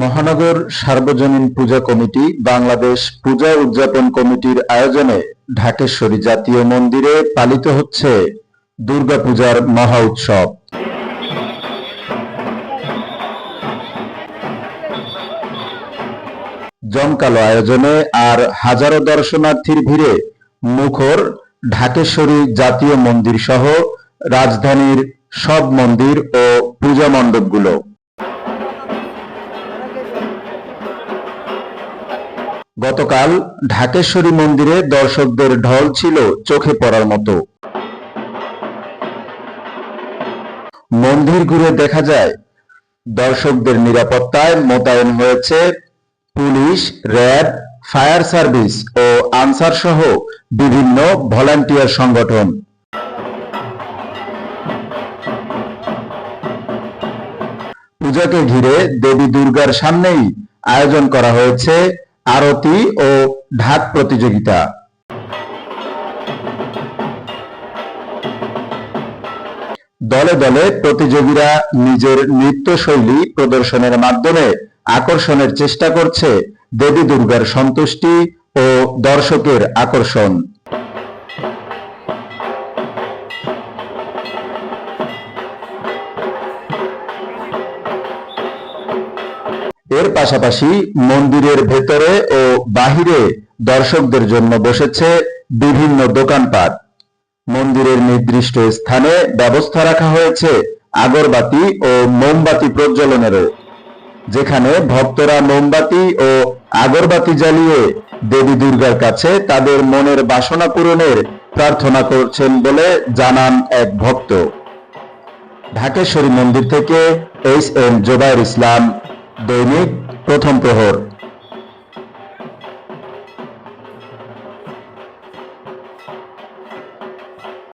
মহানগর সার্বজনীন পূজা কমিটি, বাংলাদেশ পূজা উদযাপন কমিটির আয়োজনে ঢাকেশ্বরী জাতীয় মন্দিরে পালিত হচ্ছে দুর্গাপূজার মহা উৎসব। জমকালো আয়োজনে আর হাজারো দর্শনার্থীর ভিড়ে মুখর ঢাকেশ্বরী জাতীয় মন্দির সহ রাজধানীর সব মন্দির ও পূজা মণ্ডপগুলো। গতকাল ঢাকেশ্বরী মন্দিরে দর্শকদের ঢল ছিল চোখে পড়ার মতো। মন্দির ঘুরে দেখা যায়, দর্শকদের নিরাপত্তায় মোতায়েন হয়েছে পুলিশ, র্যাব, ফায়ার সার্ভিস ও আনসার সহ বিভিন্ন ভলান্টিয়ার সংগঠন। পূজাকে ঘিরে দেবী দুর্গার সামনেই আয়োজন করা হয়েছে আরতি ও ঢাক প্রতিযোগিতা। দলে দলে প্রতিযোগীরা নিজের নৃত্যশৈলী প্রদর্শনের মাধ্যমে আকর্ষণের চেষ্টা করছে দেবী দুর্গার সন্তুষ্টি ও দর্শকের আকর্ষণ। এর পাশাপাশি মন্দিরের ভেতরে ও বাহিরে দর্শকদের জন্য বসেছে বিভিন্ন দোকানপাট। মন্দিরের নির্দিষ্ট স্থানে ব্যবস্থা রাখা হয়েছে আগরবাতি ও মোমবাতি প্রজ্বলনেরও যেখানে ভক্তরা মোমবাতি ও আগরবাতি জ্বালিয়ে দেবী দুর্গার কাছে তাদের মনের বাসনা পূরণের প্রার্থনা করছেন বলে জানান এক ভক্ত। ঢাকেশ্বরী মন্দির থেকে এইচ এম জোবাইর ইসলাম दैनिक प्रथम प्रहर।